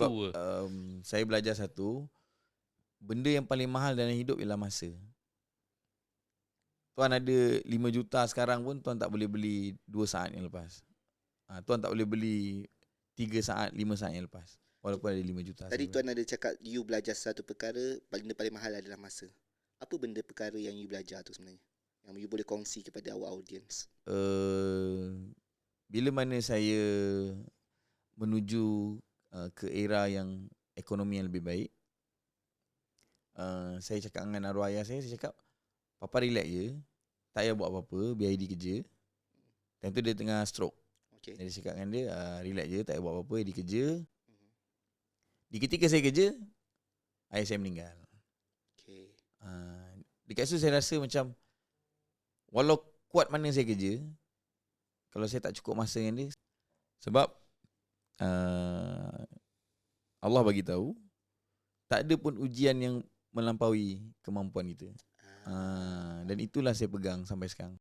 Sebab um, saya belajar satu, benda yang paling mahal dalam hidup ialah masa. Tuan ada 5 juta sekarang pun tuan tak boleh beli 2 saat yang lepas. Ha, tuan tak boleh beli 3 saat, 5 saat yang lepas. Walaupun ada 5 juta. Tadi tuan ada cakap you belajar satu perkara, benda paling mahal adalah masa. Apa benda perkara yang you belajar tu sebenarnya? Yang you boleh kongsi kepada our audience. uh, bila mana saya menuju uh, ke era yang ekonomi yang lebih baik, uh, saya cakap dengan arwah ayah saya, saya cakap, Papa relax je, tak payah buat apa-apa, biar Edi kerja. Time tu dia tengah stroke. Okay. Jadi saya cakap dengan dia, uh, relax je, tak payah buat apa-apa, Edi kerja. Mhm. Di ketika saya kerja, ayah saya meninggal. Okay. Uh, dekat situ saya rasa macam, walau kuat mana saya kerja, kalau saya tak cukup masa dengan dia, sebab uh, Allah bagi tahu tak ada pun ujian yang melampaui kemampuan kita. Ah. Uh, dan itulah saya pegang sampai sekarang.